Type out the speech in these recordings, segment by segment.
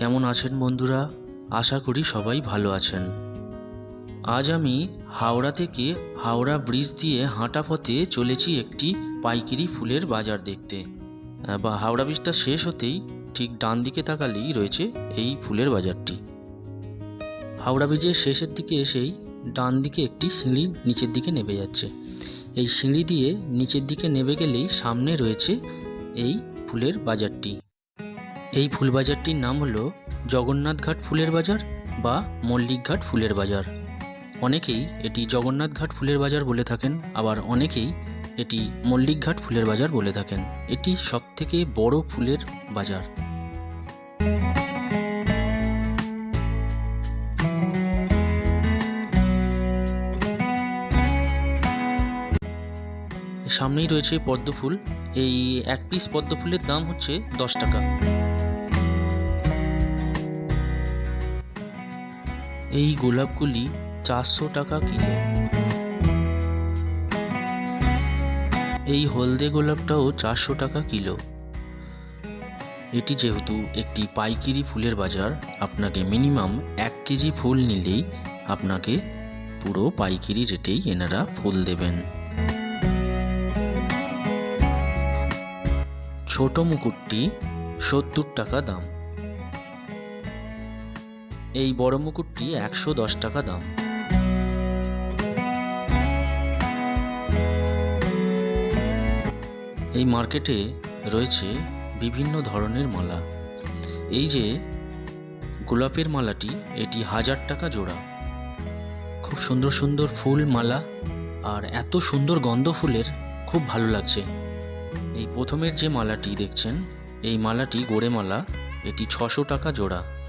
কেমন আছেন বন্ধুরা? আশা করি সবাই ভালো আছেন। আজ আমি হাওড়া থেকে হাওড়া ব্রিজ দিয়ে হাঁটা পথে চলেছি একটি পাইকারি ফুলের বাজার দেখতে। বা হাওড়া ব্রিজটা শেষ হতেই ঠিক ডান দিকে তাকালেই রয়েছে এই ফুলের বাজারটি। হাওড়া ব্রিজের শেষের দিকে এসেই ডান দিকে একটি সিঁড়ি নিচের দিকে নেমে যাচ্ছে। এই সিঁড়ি দিয়ে নিচের দিকে নেমে গেলেই সামনে রয়েছে এই ফুলের বাজারটি। এই ফুল বাজারটির নাম হলো জগন্নাথ ঘাট ফুলের বাজার বা মল্লিকঘাট ফুলের বাজার। অনেকেই এটি জগন্নাথঘাট ফুলের বাজার বলে থাকেন, আবার অনেকেই এটি মল্লিকঘাট ফুলের বাজার বলে থাকেন। এটি সবথেকে বড় ফুলের বাজার। সামনেই রয়েছে পদ্মফুল এই এক পিস পদ্ম ফুলের দাম হচ্ছে দশ টাকা। এই গোলাপগুলি চারশো টাকা কিলো। এই হলদে গোলাপটাও চারশো টাকা কিলো। এটি যেহেতু একটি পাইকিরি ফুলের বাজার, আপনাকে মিনিমাম এক কেজি ফুল নিলেই আপনাকে পুরো পাইকিরি রেটেই এনারা ফুল দেবেন। ছোট মুকুটটি সত্তর টাকা দাম। এই বড় মুকুটটি একশো দশ টাকা দাম। এই মার্কেটে রয়েছে বিভিন্ন ধরনের মালা। এই যে গোলাপের মালাটি, এটি হাজার টাকা জোড়া। খুব সুন্দর সুন্দর ফুল মালা আর এত সুন্দর গন্ধ ফুলের খুব ভালো লাগছে। এই প্রথমের যে মালাটি দেখছেন, এই মালাটি গোড়ে মালা, এটি ছশো টাকা জোড়া।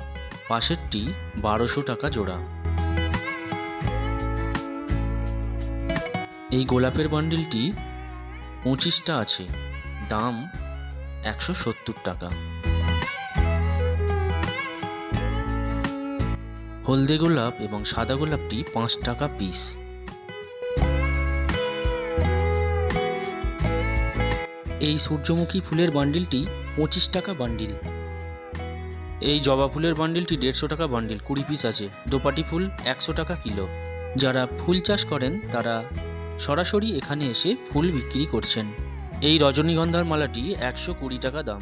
পাশেরটি বারোশো টাকা জোড়া। এই গোলাপের বান্ডিলটি পঁচিশটা আছে, দাম একশো সত্তর টাকা। হলদে গোলাপ এবং সাদা গোলাপটি পাঁচ টাকা পিস এই সূর্যমুখী ফুলের বান্ডিলটি পঁচিশ টাকা বান্ডিল। এই জবা ফুলের বান্ডিলটি দেড়শো টাকা বান্ডিল কুড়ি পিস আছে। দোপাটি ফুল একশো টাকা কিলো। যারা ফুল চাষ করেন, তারা সরাসরি এখানে এসে ফুল বিক্রি করছেন। এই রজনীগন্ধার মালাটি একশো কুড়ি টাকা দাম।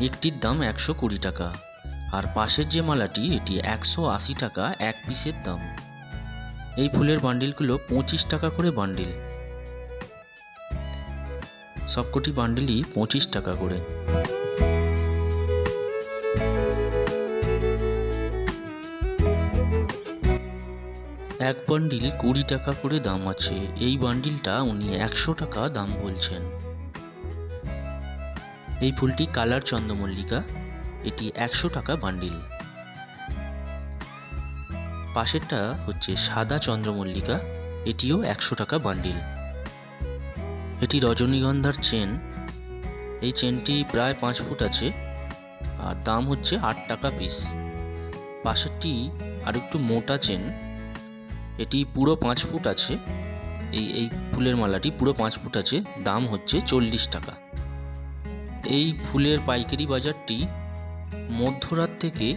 একটির দাম একশো কুড়ি টাকা। আর পাশের যে মালাটি, এটি একশো আশি টাকা এক পিসের দাম। এই ফুলের বান্ডিলগুলো পঁচিশ টাকা করে বান্ডিল সবকটি বান্ডিলই পঁচিশ টাকা করে। এক বান্ডিল কুড়ি টাকা করে দাম আছে। এই বান্ডিলটা উনি একশো টাকা দাম বলছেন। এই ফুলটি কালার চন্দ্রমল্লিকা। এটি একশো টাকা বান্ডিল পাশেরটা হচ্ছে সাদা চন্দ্রমল্লিকা। এটিও একশো টাকা বান্ডিল এটি রজনীগন্ধার চেন। এই চেনটি প্রায় পাঁচ ফুট আছে আর দাম হচ্ছে আট টাকা পিস পাশেরটি আর একটু মোটা চেন। এটি পুরো পাঁচ ফুট আছে। এই এই ফুলের মালাটি পুরো পাঁচ ফুট আছে। দাম হচ্ছে চল্লিশ টাকা। এই ফুলের পাইকারি বাজারটি মধ্যরাত থেকে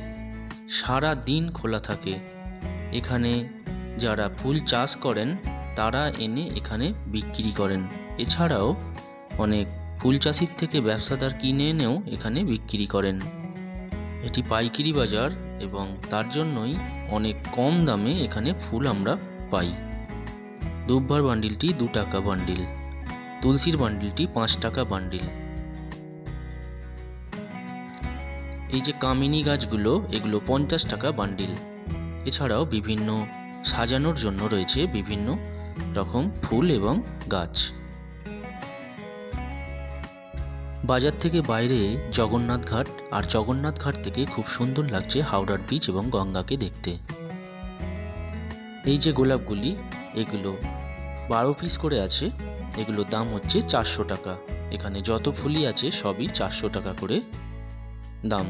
সারা দিন খোলা থাকে। এখানে যারা ফুল চাষ করেন, তারা এনে এখানে বিক্রি করেন। এছাড়াও অনেক ফুল চাষির থেকে ব্যবসাদার কিনে এনেও এখানে বিক্রি করেন। এটি পাইকারি বাজার। এবং তার জন্যই অনেক কম দামে এখানে ফুল আমরা পাই। দুব্বার বান্ডিলটি দু টাকা বান্ডিল, তুলসীর বান্ডিলটি পাঁচ টাকা বান্ডিল। এই যে কামিনী গাছগুলো, এগুলো পঞ্চাশ টাকা বান্ডিল। এছাড়াও বিভিন্ন সাজানোর জন্য রয়েছে বিভিন্ন রকম ফুল এবং গাছ। বাজার থেকে বাইরে জগন্নাথ ঘাট আর জগন্নাথ ঘাট থেকে খুব সুন্দর লাগছে হাওড়ার বীচ এবং গঙ্গাকে দেখতে। এই যে গোলাপগুলি, এগুলো বারো পিস করে আছে, এগুলোর দাম হচ্ছে চারশো টাকা। এখানে যত ফুলই আছে সবই চারশো টাকা করে দাম।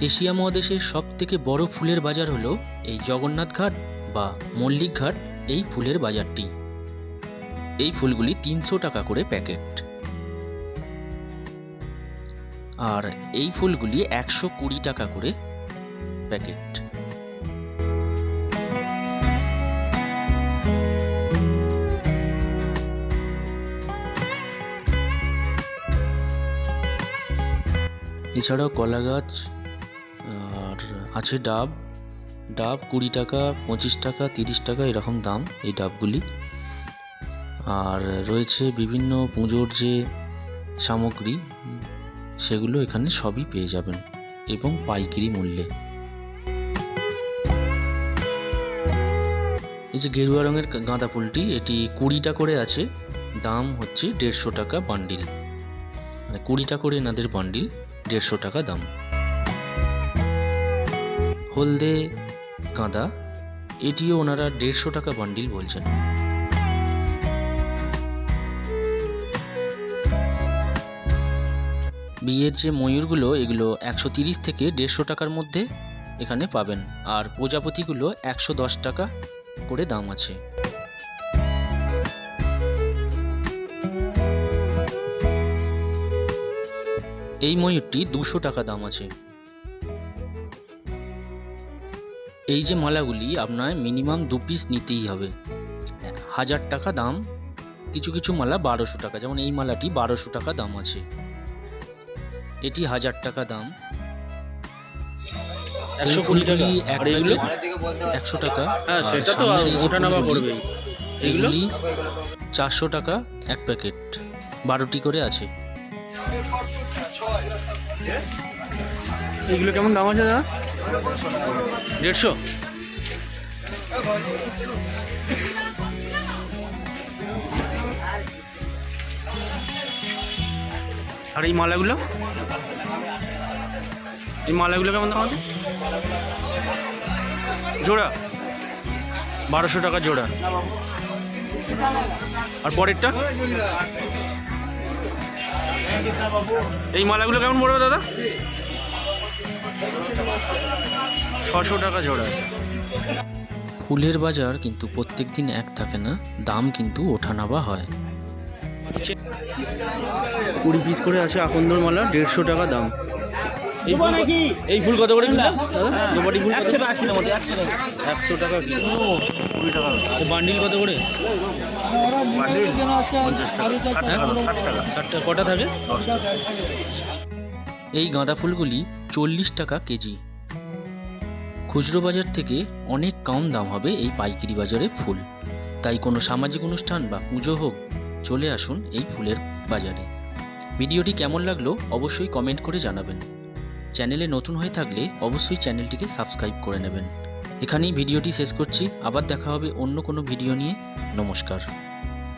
এশিয়া মহাদেশের সব থেকে বড় ফুলের বাজার হলো এই জগন্নাথ ঘাট বা মল্লিক ঘাট, এই ফুলের বাজারটি। এই ফুলগুলি তিনশো টাকা করে প্যাকেট। আর এই ফুলগুলি একশো কুড়ি টাকা করে প্যাকেট। এছাড়াও কলা গাছ, আর আছে ডাব। ডাব কুড়ি টাকা, পঁচিশ টাকা, তিরিশ টাকা, এরকম দাম এই ডাবগুলি। আর রয়েছে বিভিন্ন পুজোর যে সামগ্রী সেগুলো এখানে সবই পেয়ে যাবেন এবং পাইকারি মূল্যে। এই যে গেরুয়া রঙের গাঁদা ফুলটি, এটি কুড়িটা করে আছে। দাম হচ্ছে দেড়শো টাকা বান্ডিল। মানে কুড়িটা করে এনাদের বান্ডিল, দেড়শো টাকা দাম। হলদে গাঁদা, এটিও ওনারা দেড়শো টাকা বান্ডিল বলছেন। বিয়ের যে ময়ূরগুলো, এগুলো একশো তিরিশ থেকে দেড়শো টাকার মধ্যে এখানে পাবেন। আর প্রজাপতিগুলো একশো দশ টাকা করে দাম আছে। এই ময়ূরটি দুশো টাকা দাম আছে। এই যে মালাগুলি, আপনার মিনিমাম দু পিস নিতেই হবে। হাজার টাকা দাম, কিছু কিছু মালা বারোশো টাকা, যেমন এই মালাটি বারোশো টাকা দাম আছে। এটি হাজার টাকা দাম। একশো কুড়ি টাকা? একশো টাকা। হ্যাঁ সেটা তো ওঠানামা ফুলগুলি, এগুলি চারশো টাকা এক প্যাকেট। বারোটি করে আছে। এগুলো কেমন দাম আছে দাদা? দেড়শো? আর এই মালাগুলো? এই মালাগুলো কেমন দাম আছে? জোড়া। বারোশো টাকা জোড়া। আর পরেরটা? এই মালাগুলো কেমন পড়বে দাদা? ছশো টাকা জোড়া। ফুলের বাজার কিন্তু প্রত্যেক দিন এক থাকে না, দাম কিন্তু ওঠানামা হয়। কুড়ি পিস করে আছে আকন্দর মালা দেড়শো টাকা দাম। এই ফুল কত করে ফুল একশো টাকা কিলো একশো টাকা। কিলো। কুড়ি টাকা। বান্ডিল কত করে? হ্যাঁ? ষাট টাকা কটা থাকে? এই গাঁদা ফুলগুলি চল্লিশ টাকা কেজি। খুচরো বাজার থেকে অনেক কম দাম হবে এই পাইকারি বাজারে ফুল। তাই কোনো সামাজিক অনুষ্ঠান বা পুজো হোক চলে আসুন এই ফুলের বাজারে। ভিডিওটি কেমন লাগল অবশ্যই কমেন্ট করে জানাবেন। চ্যানেলে নতুন হয়ে থাকলে অবশ্যই চ্যানেলটিকে সাবস্ক্রাইব করে নেবেন। এখানেই ভিডিওটি শেষ করছি। আবার দেখা হবে অন্য কোনো ভিডিও নিয়ে। নমস্কার।